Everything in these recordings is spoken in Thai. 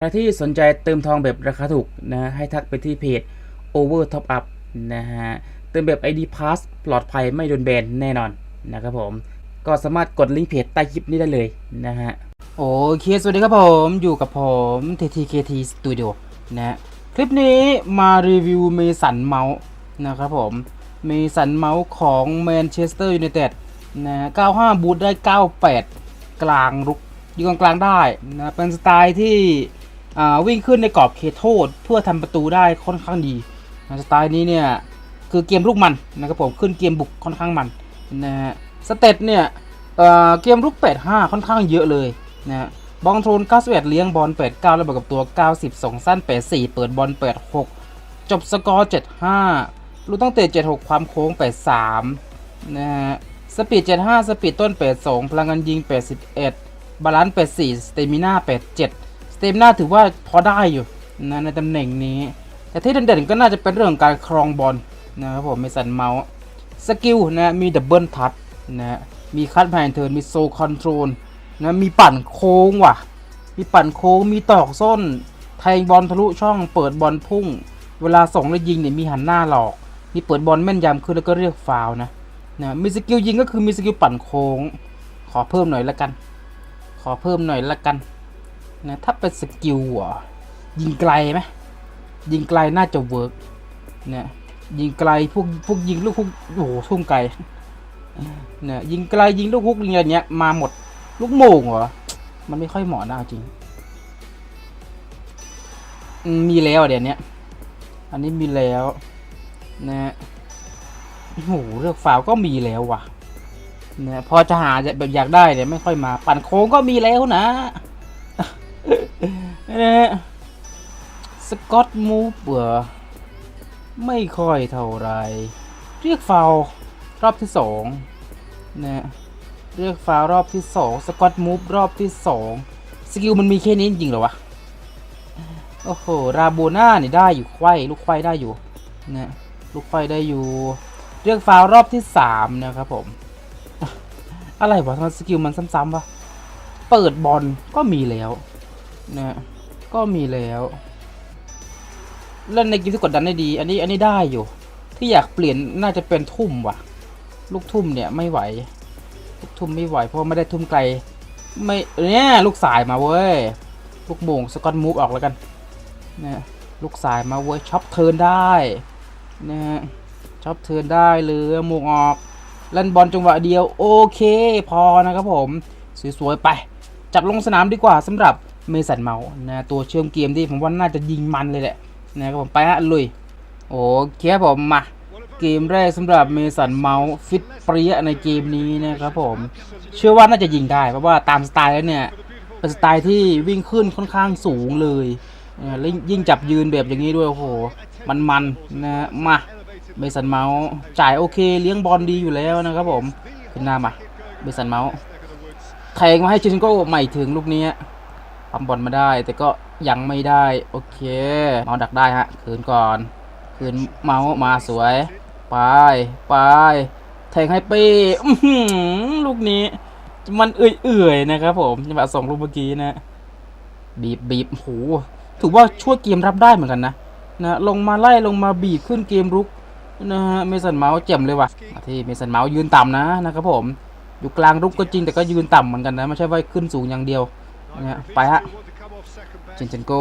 ใครที่สนใจเติมทองแบบราคาถูกนะให้ทักไปที่เพจ Over Top Up นะฮะเติมแบบ ID Pass ปลอดภัยไม่โดนแบนแน่นอนนะครับผม ก็สามารถกดลิงก์เพจใต้คลิปนี้ได้เลยนะฮะโอเค สวัสดีครับผมอยู่กับผม TTKT Studio นะฮะคลิปนี้มารีวิวเมสันเมาส์นะครับผมเมสันเมาส์ของแมนเชสเตอร์ยูไนเต็ดนะ95 บูทได้ 98 กลางรุกยิงกลางๆได้นะเป็นสไตล์ที่ วิ่งขึ้นในกรอบเขตโทษ เพื่อทำประตูได้ค่อนข้างดีสไตล์นี้เนี่ยคือเกมลูกมันนะครับผมขึ้นเกมบุกค่อนข้างมันนะฮะสเตตเนี่ยเเกมลุก85 ค่อนข้างเยอะเลยนะฮะบอลโทน91เลี้ยงบอล89แล้วบวกกับตัว 90ส่งสั้น 84 เปิดบอล86 จบสกอร์ 75 ลูกตั้งเตะ76 ความโค้ง 83 นะฮะสปีด 75 สปีดต้น 82 พลังงานยิง 81 บาลานซ์ 84 สเตมิน่า 87 เตมิน่าถือว่าพอได้อยู่นะในตำแหน่งนี้ แต่ที่เด่นๆก็น่าจะเป็นเรื่องการครองบอลนะครับผมมีสันเมาส์สกิลนะมีดับเบิลทัชนะมีคัดแพนเทิร์นมีโซคอนโทรลนะมีปั่นโค้งว่ะ มีปั่นโค้งมีตอกส้นแทงบอลทะลุช่องเปิดบอลพุ่ง เวลาส่งแล้วยิงเนี่ยมีหันหน้าหลอกมีเปิดบอลแม่นยำขึ้นแล้วก็เรียกฟาวนะนะมีสกิลยิงก็คือมีสกิลปั่นโค้ง ขอเพิ่มหน่อยละกัน ขอเพิ่มหน่อยละกัน นะถ้าเป็นสกิลอะยิงไกลไหมยิงไกลน่าจะเวิร์กเนี่ยยิงไกลพวกพวกยิงลูกฮุกโอ้โหทุ่มไกลเนี่ยยิงไกลยิงลูกฮุกอะไรเงี้ยมาหมดลูกโม่งเหรอมันไม่ค่อยเหมาะนะจริงมีแล้วเดี๋ยวนี้อันนี้มีแล้วนะโอ้โหเลือกฟาวก็มีแล้วว่ะเนี่ยพอจะหาแบบอยากได้เนี่ยไม่ค่อยมา ปั่นโค้งก็มีแล้วนะ นี่ยสกอตมูฟเหรอไม่ค่อยเท่าไร เรียกฟาวรอบที่สองนะเรียกฟาวรอบที่สองสกอตมูฟรอบที่สองสกิลมันมีแค่นี้จริงเหรอวะ โอ้โห ราโบน่านี่ได้อยู่ไขว้ลูกไขว้ได้อยู่นะลูกไขว้ได้อยู่ เรียกฟาวรอบที่สามนะครับผม อะไรวะทำไมสกิลมันซ้ำๆวะ เปิดบอลก็มีแล้วนะ ก็มีแล้วเล่นในเกมที่กดดันได้ดี อันนี้อันนี้ได้อยู่ ที่อยากเปลี่ยนน่าจะเป็นทุ่มว่ะ ลูกทุ่มเนี่ยไม่ไหว ลูกทุ่มไม่ไหว เพราะไม่ได้ทุ่มไกล ไม่เนี่ยลูกสายมาเว้ย ลูกโมงสกอตมูฟออกแล้วกันเนี่ยลูกสายมาเว้ยช็อปเทิร์นได้นะฮะช็อปเทิร์นได้หรือโมงออกเล่นบอลจังหวะเดียว โอเค พอนะครับผม สวยๆไป จับลงสนามดีกว่าสำหรับ เมสันเมาส์นะตัวเชื่อมเกมที่ผมว่าน่าจะยิงมันเลยแหละนะครับผมไปฮะลุยโอเคครับผมมาเกมแรกสำหรับเมสันเมาส์ฟิตเปรี้ยในเกมนี้นะครับผมเชื่อว่าน่าจะยิงได้ เพราะว่าตามสไตล์แล้วเนี่ยเป็นสไตล์ที่วิ่งขึ้นค่อนข้างสูงเลยแล้วยิ่งจับยืนแบบอย่างนี้ด้วยโอ้โหมันมันนะฮะมาเมสันเมาส์จ่ายโอเคเลี้ยงบอลดีอยู่แล้วนะครับผมขึ้นหน้ามาเมสันเมาส์แทงมาให้ชินโก้ใหม่ถึงลูกนี้ ปั๊มบอลมาได้ แต่ก็ยังไม่ได้ โอเคเมาดักได้ฮะ คืนก่อน คืนเมาส์มาสวย ไปไปแทงให้เป้ลูกนี้ มันเอื่อยๆนะครับผมจังหวะส่งลูกเมื่อกี้นะ บีบบีบโหถือว่าช่วยเกมรับได้เหมือนกันนะนะลงมาไล่ลงมาบีบขึ้นเกมรุกนะฮะเมสันเมาส์เจ็มเลยว่ะที่เมสันเมาส์ยืนต่ำนะนะครับผม อยู่กลางรุกก็จริงแต่ก็ยืนต่ำเหมือนกันนะไม่ใช่ว่าขึ้นสูงอย่างเดียว นะไปฮะเจนเจนโก้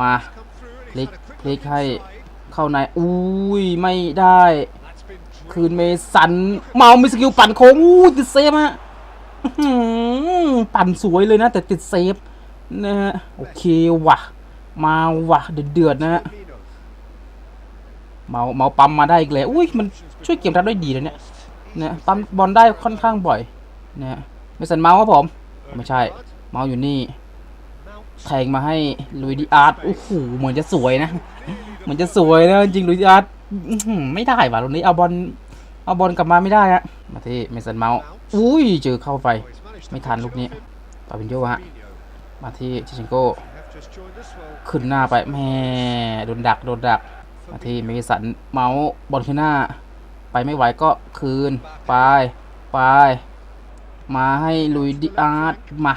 มาพลิกพลิกให้เข้าในอุ้ยไม่ได้ คืนเมสันเมามีสกิลปั่นโค้งอู้ติดเซฟฮะปั่นสวยเลยนะ แต่ติดเซฟนะฮะโอเคว่ะ มาว่ะเดือดเดือดๆนะฮะเมาเมาปั๊มมาได้อีกแล้วอุ้ยมันช่วยเกมรับได้ดีเลยเนี่ยเนี่ยปั๊มบอลได้ค่อนข้างบ่อยเนี่ยเมสันเมาครับผม ไม่ใช่ เมาอยู่นี่แทงมาให้ลุยดิอาร์ตโอ้โหเหมือนจะสวยนะ เหมือนจะสวยนะจริงลุยดิอาร์ตไม่ได้ว่ะตรงนี้เอาบอลเอาบอลกลับมาไม่ได้ฮะมาที่เมสันเมาส์อุ้ยเจอเข้าไป ไม่ทันลูกนี้ปาวินโยฮะมาที่ชิชิงโก้ขึ้นหน้าไปแม่โดนดักโดนดัก มาที่เมสันเมาส์บอลขึ้นหน้า ไปไม่ไหวก็คืน ไป ไป มาให้ลุยดิอาร์ตมา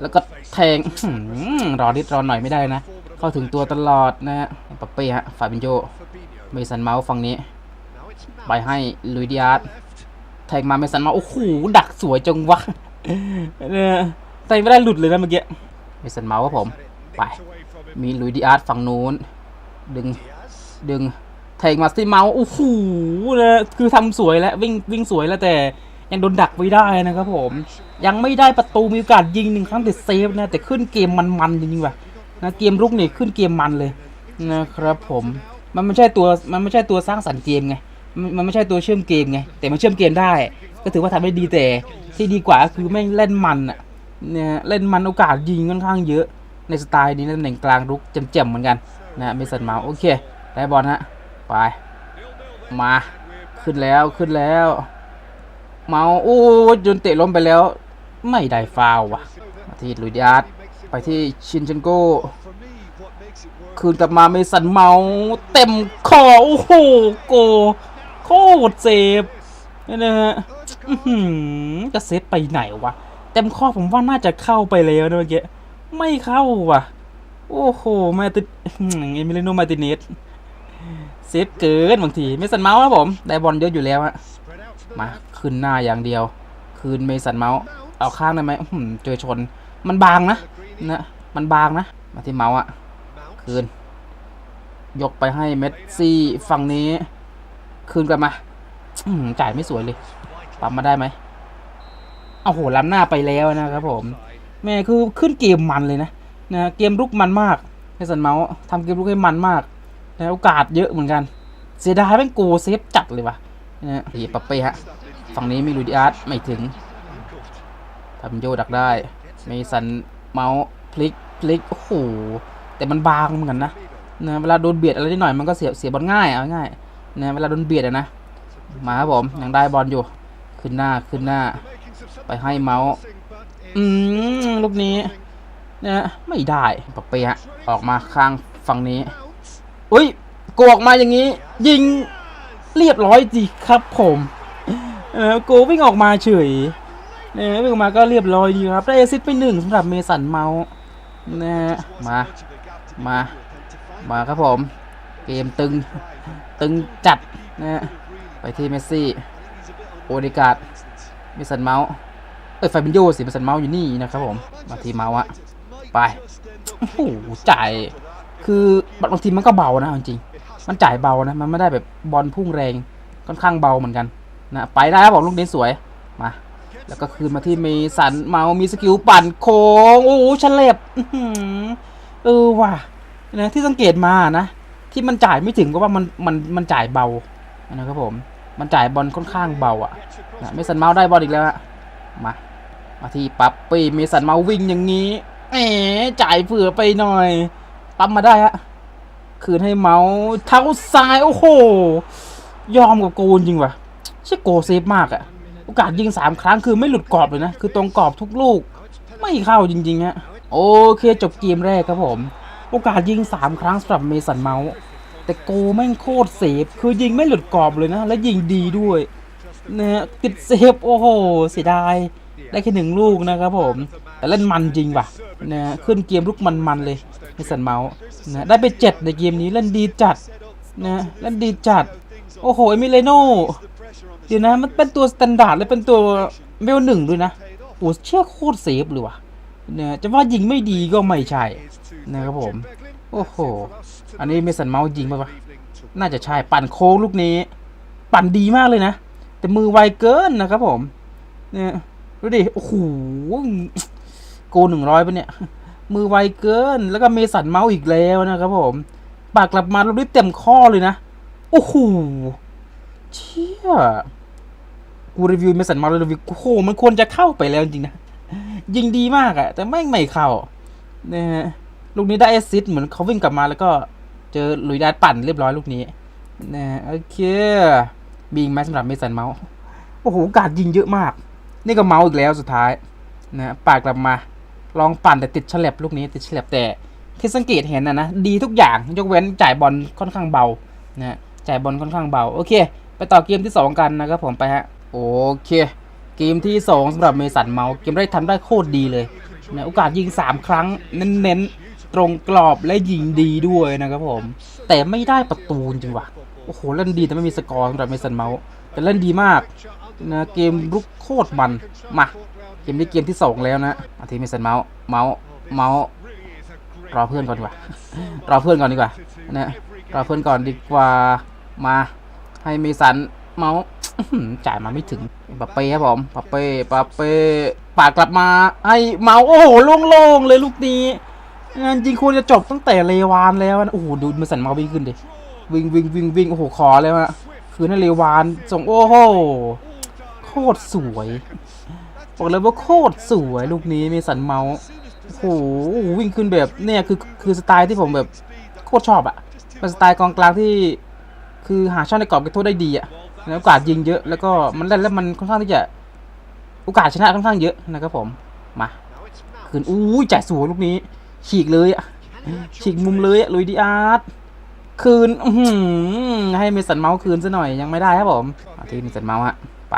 แล้วก็แทงอื้อรอนิดรอหน่อยไม่ได้นะ เข้าถึงตัวตลอดนะฮะปาเป้ฮะฟาบินโยเมสันเมาส์ฝั่งนี้ ไปให้ลุยดิอาร์ตแทงมาเมสันเมาส์โอ้โหดักสวยจังวะเนี่ยแทงไม่ได้หลุดเลยนะเมื่อกี้เมสันเมาส์ครับผมไป มีลุยดิอาร์ตฝั่งนู้น ดึงดึงแทงมาสที่เมาส์โอ้โหนะคือทำสวยแล้ววิ่งวิ่งสวยแล้วแต่ ยังโดนดักไม่ได้นะครับผม ยังไม่ได้ประตูมีโอกาสยิงหนึ่งครั้งแต่เซฟนะแต่ขึ้นเกมมันๆจริงๆว่ะนะเกมรุกเนี่ยขึ้นเกมมันเลยนะครับผมมันไม่ใช่ตัวมันไม่ใช่ตัวสร้างสรรค์เกมไงมันมันไม่ใช่ตัวเชื่อมเกมไงแต่มันเชื่อมเกมได้ ก็ถือว่าทำได้ดีแต่ที่ดีกว่าก็คือแม่เล่นมันอะเนี่ยเล่นมันโอกาสยิงค่อนข้างเยอะในสไตล์นี้นะตำแหน่งกลางรุกเจ็มๆเหมือนกันนะเมสันเมาโอเคได้บอลฮะไปมาขึ้นแล้วขึ้นแล้ว เมาส์โอ้ยจนเตะล้มไปแล้ว ไม่ได้ฟาวว่ะ ที่ลุยดิอาร์ตไปที่ชินเชนโกคืนกลับมาเมสันเมาส์เต็มคอโอ้โหโก โคตรเซฟนี่นะฮะจะเซฟไปไหนวะ เต็มข้อผมว่าน่าจะเข้าไปแล้วนะเมื่อกี้ไม่เข้าว่ะ โอ้โหมาติอื้อหือเอมิเลโนมาติเนสเซฟเกินบางทีเมสันเมาส์ครับผม ได้บอลเยอะอยู่แล้วอะมา ขึ้นหน้าอย่างเดียว คืนเมสันเมาส์เอาข้างได้ไหมเจอชน มันบางนะนะมันบางนะ มาที่เมาส์อะคืน ยกไปให้เมสซี่ฝั่งนี้ คืนกลับมาจ่ายไม่สวยเลยปั๊มมาได้ไหมเอาโหล้ำหน้าไปแล้วนะครับผม แม่คือขึ้นเกมมันเลยนะนะเกมรุกมันมากเฮสันเมาส์ทำเกมรุกให้มันมากนะโอกาสเยอะเหมือนกัน เสียดายแม่งโกเซฟจัดเลยวะนะเฮียปัปเป้ฮะ ฝั่งนี้มีลูดิอาร์ตไม่ถึงทำโยดักได้เมสันเมาส์พลิกพลิกโอ้โหแต่มันบางเหมือนกันนะนะเวลาโดนเบียดอะไรนิดหน่อยมันก็เสียเสียบอลง่ายเอาง่ายนะเวลาโดนเบียดอะนะมาครับผมยังได้บอลอยู่ขึ้นหน้าขึ้นหน้า ไปให้เมาส์อืมลูกนี้นะไม่ได้ปะเปียออกมาข้างฝั่งนี้อุ้ยโกออกมาอย่างนี้ ยิงเรียบร้อยจีครับผม เออโกวิ่งออกมาเฉยนี่วิ่งออกมาก็เรียบร้อยดีครับ ได้แอซิสไปหนึ่งสำหรับเมสันเมาส์นะฮะมา มา มาครับผม เกมตึง ตึงจัดนะฮะไปที่เมสซี่ โอเดการ์ดเมสันเมาส์เอ้ยไฟบินโยสิเป็นสันเมาส์อยู่นี่นะครับผม มาทีเมาส์อะไป โอ้โห จ่าย คือบางทีมันก็เบานะจริง มันจ่ายเบานะ มันไม่ได้แบบบอลพุ่งแรง ค่อนข้างเบาเหมือนกัน นะไปได้ครับบอกลูกนี้สวยมาแล้วก็คืนมาที่เมสันเมาส์มีสกิลปั่นโค้งโอ้โหฉลบอือหือเออว่ะนะที่สังเกตมานะ ที่มันจ่ายไม่ถึงก็ว่ามันมันมันจ่ายเบานะครับผม มันจ่ายบอลค่อนข้างเบาอะนะเมสันเมาส์ได้บอลอีกแล้วอะมามาที่ปั๊บปี้เมสันเมาวิ่งอย่างนี้แหมจ่ายเผื่อไปหน่อยปั๊มมาได้ฮะคืนให้เมาส์เท้าซ้ายโอ้โหยอมกับโกนจริงว่ะ ใช่โกเซฟมากอะโอกาสยิงสามครั้งคือไม่หลุดกรอบเลยนะ คือตรงกรอบทุกลูก ไม่เข้าจริงๆฮะโอเคจบเกมแรกครับผม โอกาสยิงสามครั้งสำหรับเมสันเมาส์แต่โกแม่งโคตรเซฟคือยิงไม่หลุดกรอบเลยนะ และยิงดีด้วยนะฮะติดเซฟโอ้โหเสียดายได้แค่หนึ่งลูกนะครับผม แต่เล่นมันจริงว่ะนะขึ้นเกมลุกมันๆเลยในสันเมาส์นะได้ไปเจ็ดในเกมนี้เล่นดีจัดนะเล่นดีจัด โอ้โหเอมิเลโน เดี๋ยวนะมันเป็นตัวสแตนดาร์ดเลยเป็นตัวเบลหนึ่งด้วยนะโอ้เชื่อโคตรเซฟเลยว่ะนะจะว่ายิงไม่ดีก็ไม่ใช่นะครับผม โอ้โห อันนี้เมสันเมาส์ยิงป่ะวะน่าจะใช่ปั่นโค้งลูกนี้ ปั่นดีมากเลยนะ แต่มือไวเกินนะครับผม เนี่ยดูดิ โอ้โหโกหนึ่งร้อยปะเนี่ย มือไวเกิน แล้วก็เมสันเมาส์อีกแล้วนะครับผม ปากกลับมาเราได้เต็มข้อเลยนะ โอ้โห เชี่ยกูรีวิวเมสันเมาส์แล้วรีวิวโอ้โหมันควรจะเข้าไปแล้วจริงนะ ยิงดีมากอะแต่แม่ไม่เข้านี่ยฮะลูกนี้ได้แอสซิสต์เหมือนเขาวิ่งกลับมาแล้วก็เจอหลุยดาปั่นเรียบร้อยลูกนี้นะโอเคบิงแมสสำหรับเมสันเมาส์โอ้โหการยิงเยอะมาก นี่ก็เมาส์อีกแล้วสุดท้ายนะปากกลับมา ลองปั่นแต่ติดฉลับลูกนี้ติดฉลับแต่ที่สังเกตเห็นนะนะดีทุกอย่างยกเว้นจ่ายบอลค่อนข้างเบานะจ่ายบอลค่อนข้างเบาโอเค ไปต่อเกมที่ 2 กันนะครับผมไปฮะโอเค เกมที่ 2สำหรับเมสันเมาส์เกมได้ทำได้โคตรดีเลยนะโอกาสยิง 3 ครั้งเน้นๆตรงกรอบและยิงดีด้วยนะครับผม แต่ไม่ได้ประตูจริงว่ะโอ้โหเล่นดีแต่ไม่มีสกอร์สำหรับเมสันเมาส์แต่เล่นดีมากนะเกมรุกโคตรมันมาเกมนี้เกมที่ 2 แล้วนะอาทีเมสันเมาส์เมาส์เมาส์รอเพื่อนก่อนดีกว่ารอเพื่อนก่อนดีกว่านะรอเพื่อนก่อนดีกว่ามา ให้เมสันเมาส์จ่ายมาไม่ถึงปาเป้ครับผมปาเป้ปาเป้ปาดกลับมาให้เมาส์โอ้โหโล่งๆเลยลูกนี้งานจริงควรจะจบตั้งแต่เลวานแล้วนะโอ้โหดูเมสันเมาส์วิ่งขึ้นดิวิ่งวิ่งวิ่งวิ่งโอ้โหขอเลยว่ะคือนให้เลวานส่งโอ้โหโคตรสวยบอกเลยว่าโคตรสวยลูกนี้เมสันเมาส์โอ้โหวิ่งขึ้นแบบเนี่ยคือคือสไตล์ที่ผมแบบโคตรชอบอะเป็นสไตล์กองกลางที่ คือหาช่องในกรอบก็บโทษได้ดีอะแล้วโอกาสยิงเยอะแล้วก็มันเล่นแล้วมันค่อนข้างที่จะโอกาสชนะค่อนข้างเยอะนะครับผมมาคืนอู้ยจ่ายสวยลูกนี้ ฉีกเลยอะฉีกมุมเลยอะลุยดีอาร์ตคืนอืให้เมสันเมาส์คืนซะหน่อยยังไม่ได้ครับผมที่เมสันเมาส์ฮะไป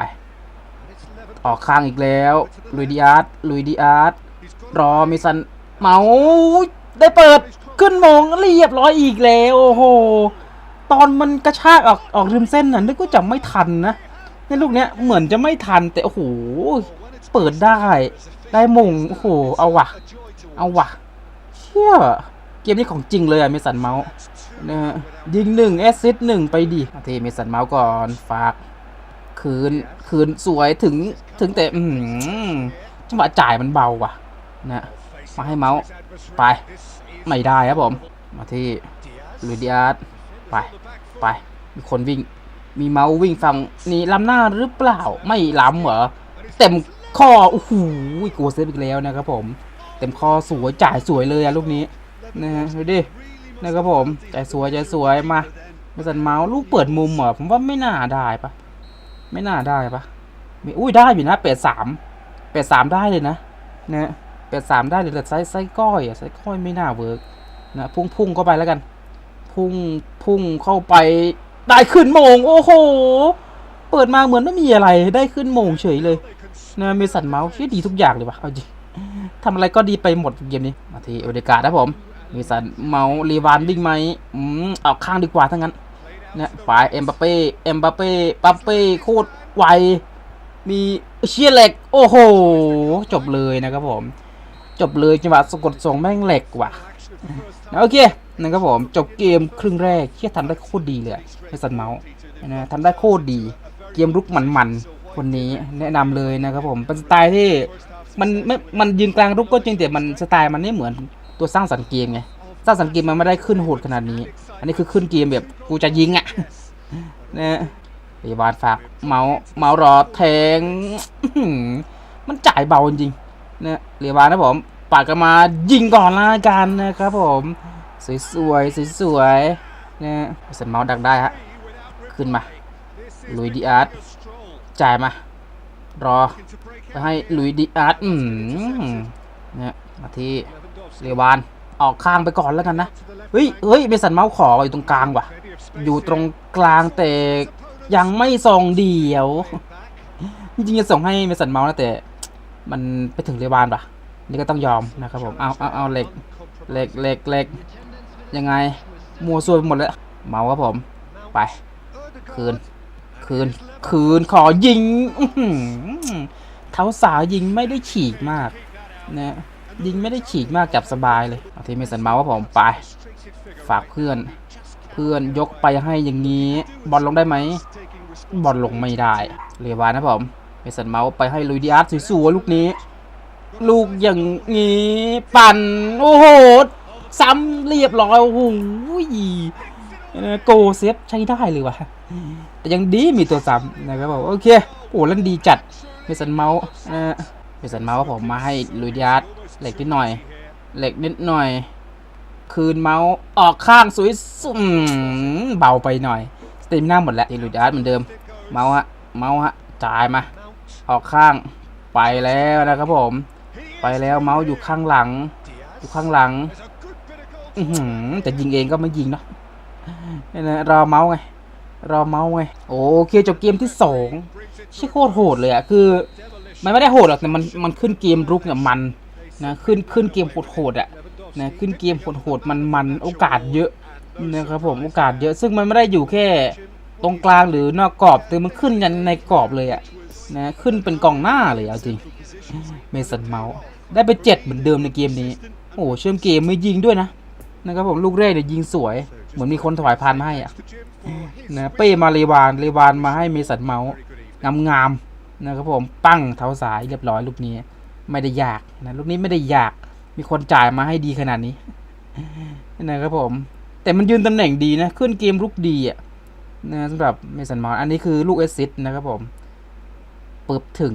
ออกข้างอีกแล้วลุยดีอาร์ตลุยดีอาร์ตรอเมสันเมาส์ได้เปิดขึ้นมงเรียบร้อยอีกแล้วโอ้โห ตอนมันกระชากออกออกริมเส้นน่ะนึกว่าจะไม่ทันนะในลูกเนี้ยเหมือนจะไม่ทันแต่โอ้โหเปิดได้ ได้มงโอ้โหเอาว่ะเอาว่ะเชี่ยเกมนี้ของจริงเลยอะเมสันเมาส์นะยิงหนึ่งแอสซิสหนึ่งไปดิโอเคเมสันเมาส์ก่อนฝาก คืนคืนสวยถึงถึงแต่อืมจังหวะจ่ายมันเบาว่ะนะมาให้เมาส์ไปไม่ได้ครับผม มาที่ลุยดิอาร์ต ไป ไปมีคนวิ่ง มีเมาส์วิ่งฝั่งนี้ล้ำหน้าหรือเปล่า ไม่ล้ำเหรอ เต็มข้อโอ้โหกลัวเซฟอีกแล้วนะครับผม เต็มข้อสวยจ่ายสวยเลยอะลูกนี้นะฮะดูดินะครับผมจ่ายสวยจ่ายสวยมามาสันเมาส์ลูกเปิดมุมเหรอผมว่าไม่น่าได้ปะไม่น่าได้ปะมีอุ้ยได้อยู่นะแปดสามแปดสามได้เลยนะนะแปดสามได้เลยแต่ไซส์ไซส์ก้อยอะไซส์ก้อยไม่น่าเวิร์กนะพุ่งพุ่งเข้าไปแล้วกัน พุ่งพุ่งเข้าไปได้ขึ้นมง โอ้โห เปิดมาเหมือนไม่มีอะไรได้ขึ้นมงเฉยเลยนะเมสันเมาส์ที่ดีทุกอย่างเลยวะเอาจริงทำอะไรก็ดีไปหมดเกมนี้มาที่โอเดกาครับผมเมสันเมาส์รีวานวิ่งไหมอืมเอาข้างดีกว่าทั้งนั้นเนี่ยฝ่ายเอ็มบัปเป้เอ็มบัปเป้ปัปเป้โคตรไวมีเชียร์เหล็ก โอ้โห จบเลยนะครับผม จบเลยจังหวะสะกดส่งแม่งเหล็กว่ะ โอเค นะครับผมจบเกมครึ่งแรกเชี่ยทำได้โคตรดีเลยไอสันเมาส์นะทำได้โคตรดี เกมรุกมันๆคนนี้แนะนำเลยนะครับผมเป็นสไตล์ที่มันไม่มันยืนกลางรุกก็จริงแต่มันสไตล์มันไม่เหมือนตัวสร้างสรรค์เกมไงสร้างสรรค์เกมมันไม่ได้ขึ้นโหดขนาดนี้ อันนี้คือขึ้นเกมแบบกูจะยิงอะนะพยาบาลฝากเมาส์เมาส์รอแทงมันจ่ายเบาจริงนะเรียบาลนะผมปาดกันมายิงก่อนละกันนะครับผม สวยๆสวยๆนะสันเมาส์ดักได้ฮะ ขึ้นมา ลุยดีอาร์ตจ่ายมา รอให้ลุยดีอาร์ตอืมเนี่ยมาที่เรวานออกข้างไปก่อนแล้วกันนะ เฮ้ยเฮ้ยเมสันเมาส์ขออยู่ตรงกลางว่ะ อยู่ตรงกลางแต่ยังไม่ส่งเดียว จริงๆจะส่งให้เมสันเมาส์นะแต่มันไปถึงเรวานป่ะ นี่ก็ต้องยอมนะครับผม เอาเอาเอาเหล็กเหล็กเหล็กเหล็ก ยังไงมัวซวยหมดแล้ว เมาครับผม ไป คืน คืน คืน ขอยิงเท้าสาวยิงไม่ได้ฉีกมากนะยิงไม่ได้ฉีกมากจับสบายเลยเอาทีเมสันเมาส์ครับผมไป ฝากเพื่อน เพื่อนยกไปให้อย่างนี้ บอลลงได้ไหม บอลลงไม่ได้ เรียบร้อยนะผมเมสันเมาส์ไปให้ลุยดิอาร์สวยๆลูกนี้ ลูกอย่างนี้ ปั่น โอ้โห ซ้ำเรียบร้อยโอ้โหโกเซฟใช้ได้เลยว่ะแต่ยังดีมีตัวซ้ำนะครับผมโอเคโอ้ล่นดีจัดเมสันเมาส์นะเมสันเมาส์ผมมาให้ลุยดิอาร์เหล็กนิดหน่อย เหล็กนิดหน่อย คืนเมาส์ออกข้างสวยสุ่มเบาไปหน่อยสเต็มหน้าหมดแล้วลุยดิอาร์เหมือนเดิม เมาส์ฮะเมาส์ฮะจ่ายมา ออกข้างไปแล้วนะครับผม ไปแล้วเมาส์อยู่ข้างหลัง อยู่ข้างหลัง แต่ยิงเองก็ไม่ยิงเนาะนี่นะรอเมาส์ไง รอเมาส์ไง โอเคจบเกมที่สองใช่โคตรโหดเลยอะคือ มันไม่ได้โหดหรอกแต่มันมันขึ้นเกมรุกเนี่ยมันนะขึ้นขึ้นเกมโหดๆอะนะขึ้นเกมโหดๆมันมันโอกาสเยอะนะครับผมโอกาสเยอะ ซึ่งมันไม่ได้อยู่แค่ตรงกลางหรือนอกกรอบแต่มันขึ้นยันในกรอบเลยอะนะขึ้นเป็นกองหน้าเลยเอาจริงเมสันเมาส์ได้ไปเจ็ดเหมือนเดิมในเกมนี้ โอ้เชื่อมเกมไม่ยิงด้วยนะ นะครับผมลูกแรกเนี่ยยิงสวย เหมือนมีคนถวายพานมาให้อะนะเป้มาเลวานเลวานมาให้เมสันเมาส์งามๆนะครับผมปั้งเท้าสายเรียบร้อยลูกนี้ ไม่ได้ยากนะลูกนี้ไม่ได้ยากมีคนจ่ายมาให้ดีขนาดนี้นะครับผม แต่มันยืนตำแหน่งดีนะ ขึ้นเกมลุกดีอะนะสำหรับเมสันมาร์อันนี้คือลูกเอสซิสต์นะครับผม เปิดถึง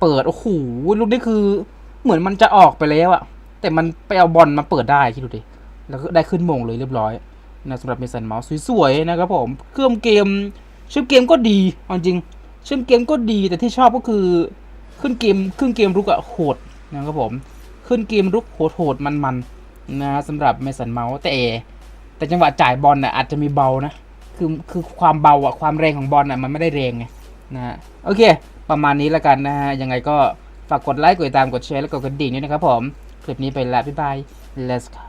เปิด โอ้โห ลูกนี้คือเหมือนมันจะออกไปแล้วอะแต่มันไปเอาบอลมาเปิดได้คิดดูดิ แล้วก็ได้ขึ้นมงเลยเรียบร้อยนะสำหรับเมสันเมาส์สวยๆนะครับผมเครื่องเกมชื่อเกมก็ดีอจริงชื่อเกมก็ดีแต่ที่ชอบก็คือขึ้นเกมขึ้นเกมรุกอะโหดนะครับผมขึ้นเกมรุกโหดโหดมันมันๆนะสำหรับเมสันเมาส์แต่แต่จังหวะจ่ายบอลน่ะอาจจะมีเบานะคือคือความเบาอะความแรงของบอลน่ะมันไม่ได้แรงไงนะฮะโอเค ประมาณนี้แล้วกันนะฮะยังไงก็ฝากกดไลค์กดติดตามกดแชร์และกดกระดิ่งด้วยนะครับผม คลิปนี้ไปแล้วบ๊ายบาย let's go